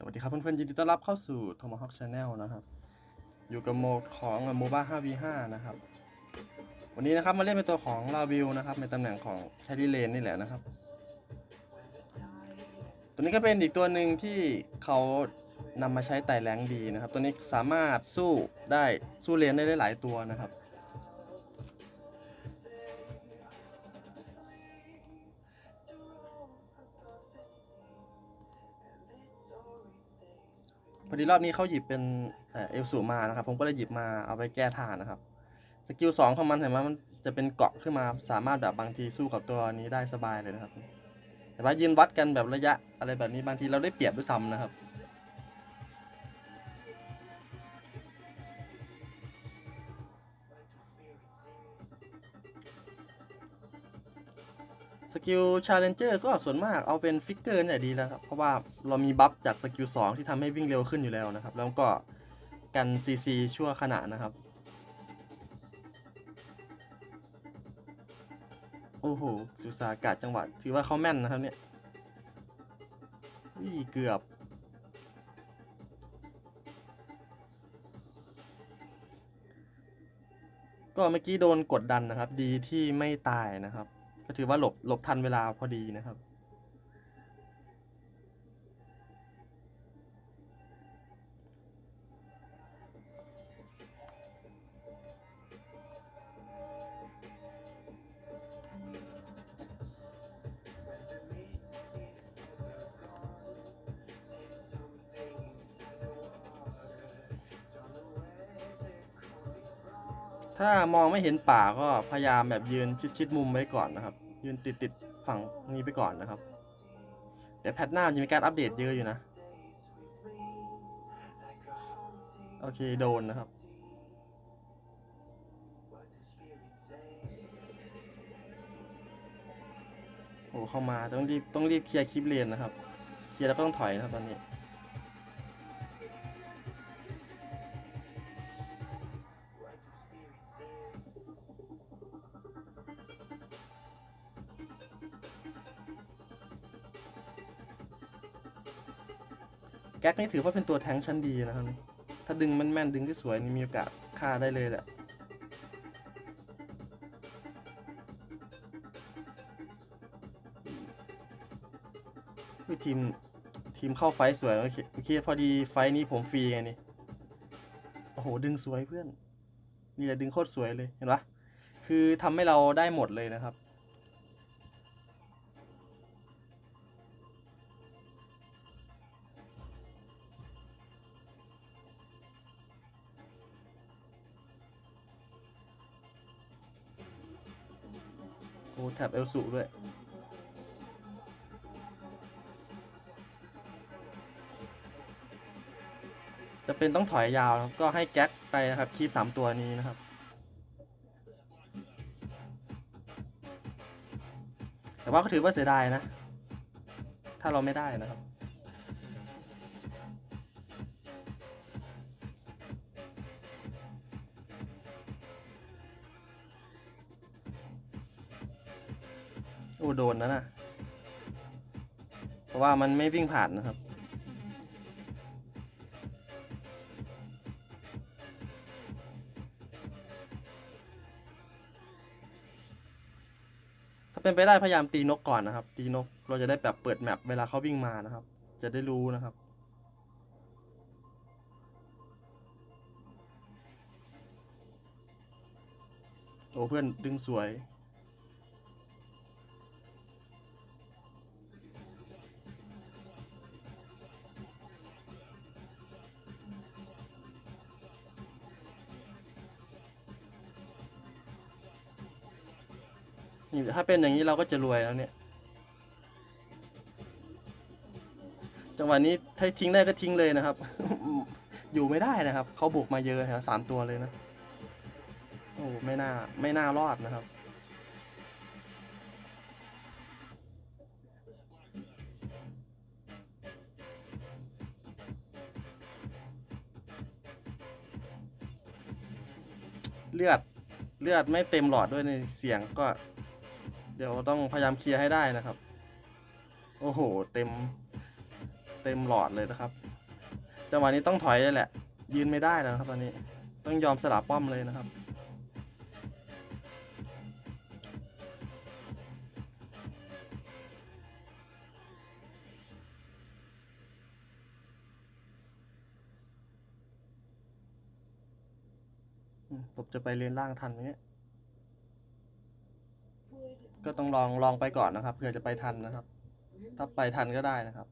สวัสดีครับเพื่อนๆยินดีต้อนรับเข้าสู่ Tomahawk Channel นะครับ อยู่กับโหมดของ MOBA 5v5 นะครับ วันนี้นะครับมาเล่นเป็นตัวของลาวิวนะครับ ในตำแหน่งของแค r ี l เลนนี่แหละนะครับ ตัวนี้ก็เป็นอีกตัวหนึ่งที่เขานำมาใช้ไต่แรงดีนะครับ ตัวนี้สามารถสู้ได้สู้เลนได้หลายตัวนะครับ พอดีรอบนี้เขาหยิบเป็นเอลสูมานะครับ ผมก็เลยหยิบมาเอาไปแก้ทานนะครับสกิลสองของมันเห็นไหมมันจะเป็นเกาะขึ้นมาสามารถแบบบางทีสู้กับตัวนี้ได้สบายเลยนะครับ แต่ว่ายืนวัดกันแบบระยะอะไรแบบนี้บางทีเราได้เปรียบด้วยซ้ำนะครับ สกิลชาเลนเจอร์ก็ส่วนมากเอาเป็นฟิกเกอร์เนี่ยดีแล้วครับ เพราะว่าเรามีบัฟจากสกิล2ที่ทำให้วิ่งเร็วขึ้นอยู่แล้วนะครับ แล้วก็กัน CC ชั่วขณะนะครับ โอ้โห สุสาอากาศจังหวะถือว่าเขาแม่นนะครับเนี่ยวิ่เกือบ ก็เมื่อกี้โดนกดดันนะครับ ดีที่ไม่ตายนะครับ ก็ถือว่าหลบหลบทันเวลาพอดีนะครับ ถ้ามองไม่เห็นป่าก็พยายามแบบยืนชิดๆมุมไว้ก่อนนะครับ ยืนติดติดๆฝั่งนี้ไปก่อนนะครับ เดี๋ยวแพทหน้าจะมีการอัปเดตเยอะอยู่นะ โอเคโดนนะครับโอ้เข้ามาต้องรีบต้องรีบเคลียร์คลิปเลนนะครับ เคลียร์แล้วก็ต้องถอยนะครับตอนนี้ ก๊กนี่ถือว่าเป็นตัวแทงชั้นดีนะครับ ถ้าดึงแม่นๆดึงที่สวยนี่มีโอกาสฆ่าได้เลยแหละวิทีมทีมเข้าไฟสวยโอเคโอเคพอดีไฟนี้ผมฟรีไงนี่ โอ้โห ดึงสวยเพื่อน นี่แหละดึงโคตรสวยเลยเห็นปะคือทำให้เราได้หมดเลยนะครับ แถบเอลสูด้วยจะเป็นต้องถอยยาวนะครับก็ให้แก๊กไปนะครับคีบสามตัวนี้นะครับ แต่ว่าก็ถือว่าเสียดายนะ ถ้าเราไม่ได้นะครับ โอ้โดนนะน่ะ เพราะว่ามันไม่วิ่งผ่านนะครับ ถ้าเป็นไปได้พยายามตีนกก่อนนะครับ ตีนกเราจะได้แบบเปิดแมปเวลาเขาวิ่งมานะครับ จะได้รู้นะครับโอ้เพื่อนดึงสวย ถ้าเป็นอย่างนี้เราก็จะรวยแล้วเนี่ย จังหวะนี้ถ้าทิ้งได้ก็ทิ้งเลยนะครับ อยู่ไม่ได้นะครับ เขาบุกมาเยอะนะสามตัวเลยนะ โอ้ไม่น่า ไม่น่ารอดนะครับเลือด เลือดไม่เต็มหลอดด้วยในเสียงก็ เดี๋ยวต้องพยายามเคลียร์ให้ได้นะครับ โอ้โห เต็ม เต็มหลอดเลยนะครับ จังหวะนี้ต้องถอยเลยแหละ ยืนไม่ได้แล้วนะครับตอนนี้ ต้องยอมสลับป้อมเลยนะครับ ผมจะไปเลนล่างทันไหมเนี่ย ก็ต้องลองลองไปก่อนนะครับเผื่อจะไปทันนะครับ ถ้าไปทันก็ได้นะครับ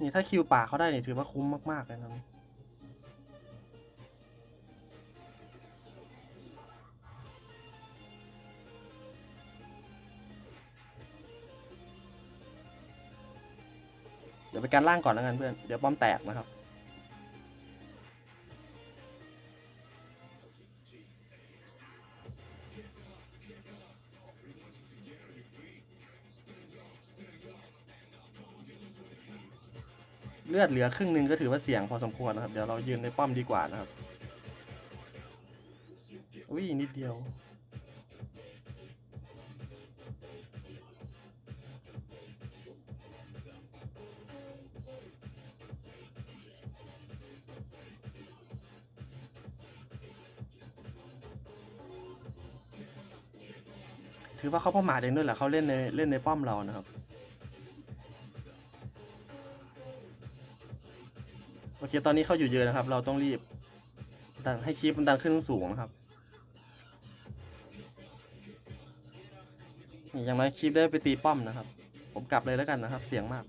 นี่ถ้าคิวป่าเขาได้นี่ถือว่าคุ้มมากๆเลยนะ ไปการล่างก่อนแล้วกันเพื่อน เดี๋ยวป้อมแตกนะครับ เลือดเหลือครึ่งหนึ่งก็ถือว่าเสี่ยงพอสมควรนะครับ เดี๋ยวเรายืนในป้อมดีกว่านะครับ อุ้ยนิดเดียว ถือว่าเขาประมาทเองด้วยแหละเขาเล่นในเล่นในป้อมเรานะครับ โอเคตอนนี้เขาอยู่เยอะนะครับ เราต้องรีบดันให้คลิปมันดันขึ้นสูงนะครับอย่างน้อยคลิปได้ไปตีป้อมนะครับ ผมกลับเลยแล้วกันนะครับ เสียงมาก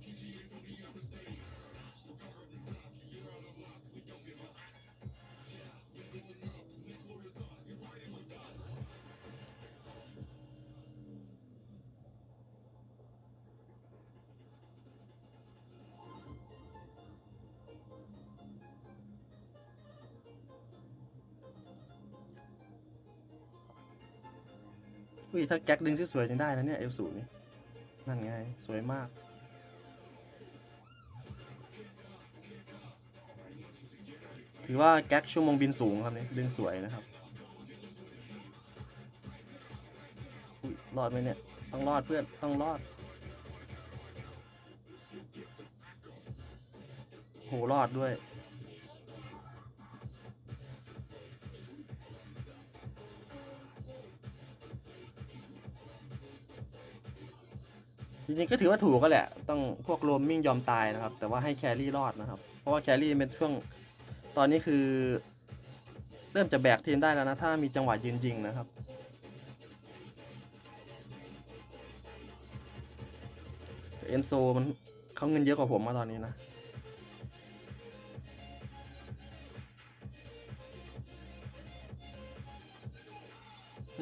อุ้ยถ้าแก๊กดึงสวยๆนี่ได้นะเนี่ยเอลสูนี่นั่นไง สวยมาก ถือว่าแก๊กชั่วโมงบินสูงครับเนี่ยดึงสวยนะครับอุ้ยรอดไหมเนี่ย ต้องรอดเพื่อน ต้องรอดโหรอดด้วย จริงๆก็ถือว่าถูกก็แหละ ต้องพวกโรมมิ่งยอมตายนะครับ แต่ว่าให้แครี่รอดนะครับ เพราะว่าแครี่เป็นช่วงตอนนี้คือ เริ่มจะแบกทีมได้แล้วนะ ถ้ามีจังหวะยืนยิงนะครับ เอนโซมันเขาเงินเยอะกว่าผมมาตอนนี้นะ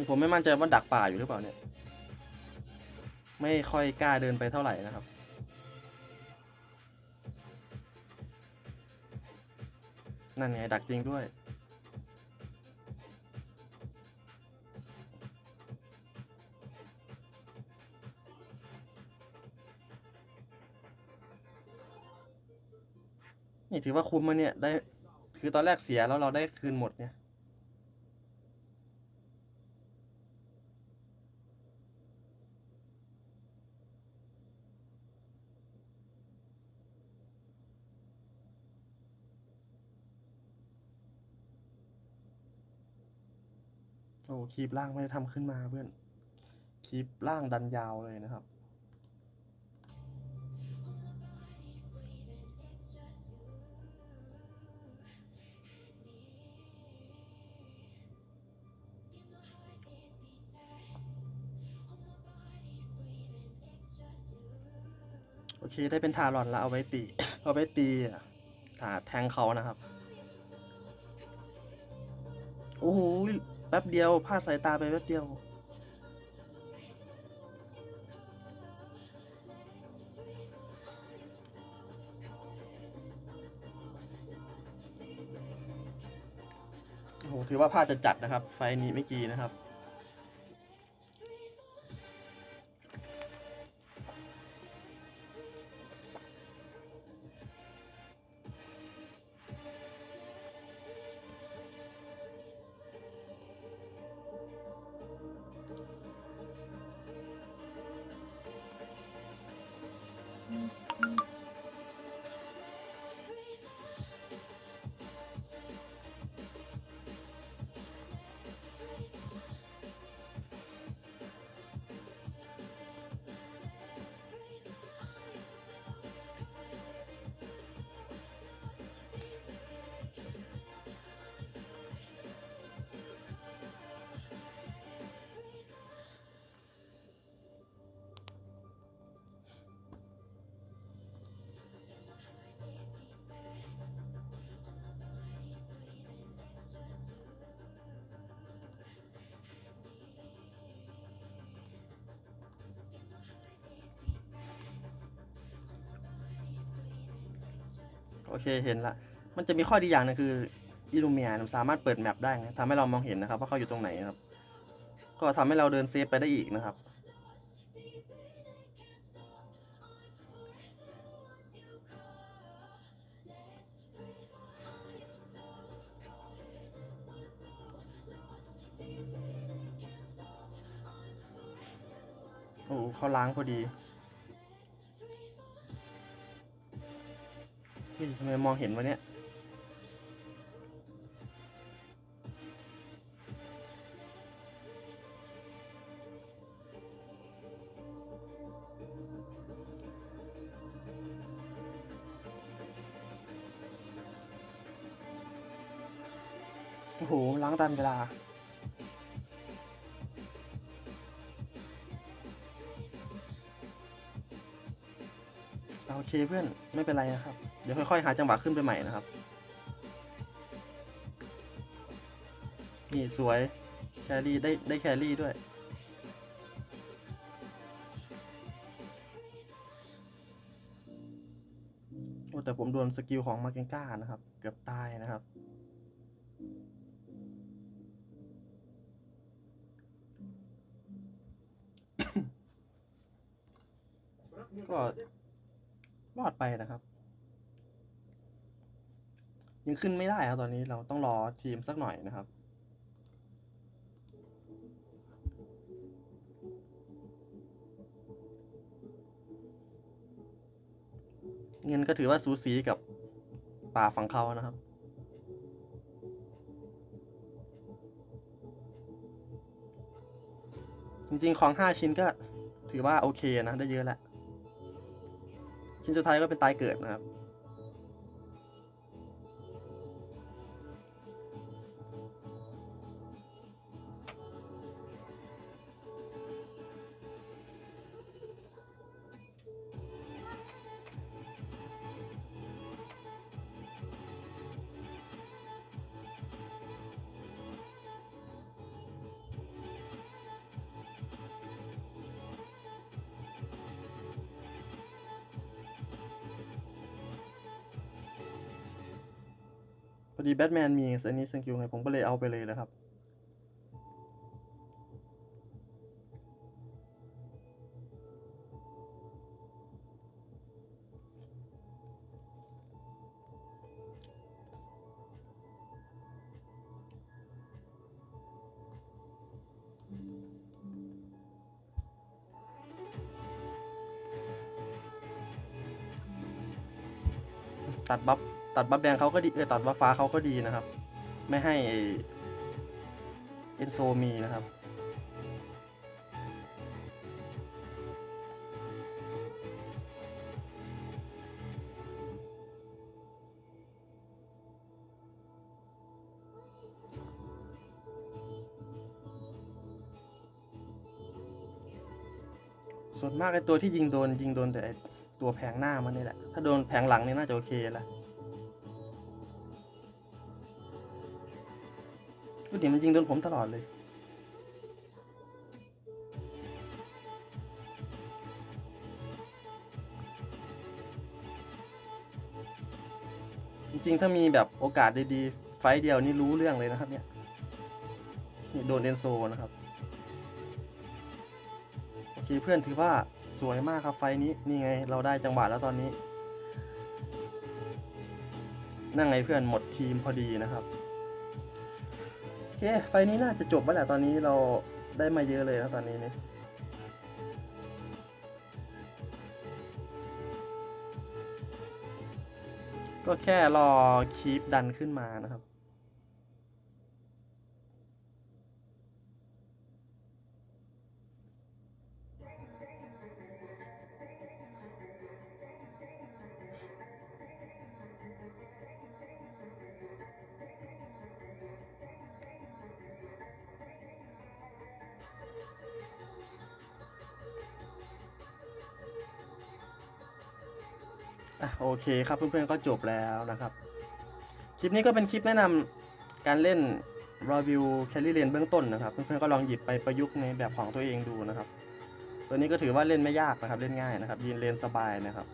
ผมไม่มั่นใจว่าดักป่าอยู่หรือเปล่าเนี่ย ไม่ค่อยกล้าเดินไปเท่าไหร่นะครับ นั่นไงดักจริงด้วย นี่ถือว่าคุ้มมาเนี่ยได้คือตอนแรกเสียแล้วเราได้คืนหมดเนี่ย คีบล่างไม่ได้ทำขึ้นมาเพื่อน คีบล่างดันยาวเลยนะครับ โอเคได้เป็นทารอนแล้วเอาไว้ตี เอาไว้ตีอะถาแทงเขานะครับ โอ้โห แป๊บเดียวพลาดสายตาไปแป๊บเดียว โอ้โหถือว่าพลาดจะจัดนะครับ ไฟล์นี้ไม่อกี่นะครับ อเคเห็นละ มันจะมีข้อดีอย่างหนึงคืออิลูเมียสามารถเปิดแมปได้นะทำให้เรามองเห็นนะครับว่าเขาอยู่ตรงไหนนะครับ ก็ทำให้เราเดินเซฟไปได้อีกนะครับโอ้เขาล้างพอดี เฮ้ยทำไมมองเห็นวะเนี่ยโอ้โหล้างตันเวลาโอเคเพื่อน ไม่เป็นไรนะครับ เดี๋ยวค่อยๆหาจังหวะขึ้นไปใหม่นะครับ นี่สวย แครี่ได้ได้แครี่ด้วย โอ้แต่ผมโดนสกิลของมาเกนก้านะครับ เกือบตายนะครับก็รอดไปนะครับ ยังขึ้นไม่ได้ครับตอนนี้เราต้องรอทีมสักหน่อยนะครับ เงินก็ถือว่าสูสีกับป่าฝั่งเขานะครับจริงๆ ของ 5 ชิ้นก็ถือว่าโอเคนะ ได้เยอะแหละชิ้นสุดท้ายก็เป็นตายเกิดนะครับ ดีแบทแมนมีอันนี้สกิลไงผมก็เลยเอาไปเลยแล้วครับ ตัดบัฟ ตัดบัฟแดงเขาก็ดีเออตัดบัฟฟ้าเขาก็ดีนะครับ ไม่ให้เอนโซมีนะครับส่วนมากไอตัวที่ยิงโดนยิงโดนแต่ตัวแผงหน้ามันนี่แหละ ถ้าโดนแผงหลังนี่น่าจะโอเคละ ก็เดี๋ยวมันยิงโดนผมตลอดเลย จริงๆ ถ้ามีแบบโอกาสดีๆ ไฟเดียวนี่รู้เรื่องเลยนะครับเนี่ยนี่โดนเอนโซนะครับ โอเคเพื่อนถือว่าสวยมากครับไฟนี้ นี่ไงเราได้จังหวะแล้วตอนนี้ นั่งไงเพื่อนหมดทีมพอดีนะครับ ไฟนี้น่าจะจบแล้วแหละตอนนี้เราได้มาเยอะเลยนะตอนนี้นี่ก็แค่รอคีปดันขึ้นมานะครับ อะโอเคครับเพื่อนๆก็จบแล้วนะครับ คลิปนี้ก็เป็นคลิปแนะนำการเล่นรีวิวแคลรี่เลนเบื้องต้นนะครับ เพื่อนๆก็ลองหยิบไปประยุกต์ในแบบของตัวเองดูนะครับ ตัวนี้ก็ถือว่าเล่นไม่ยากนะครับ เล่นง่ายนะครับ ยืนเลนสบายนะครับ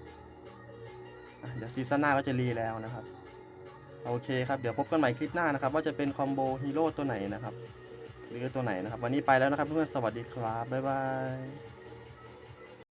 เดี๋ยวซีซั่นหน้าก็จะรีแล้วนะครับ โอเคครับ เดี๋ยวพบกันใหม่คลิปหน้านะครับ ว่าจะเป็นคอมโบฮีโร่ตัวไหนนะครับ หรือตัวไหนนะครับ วันนี้ไปแล้วนะครับเพื่อนๆสวัสดีครับบ๊ายบาย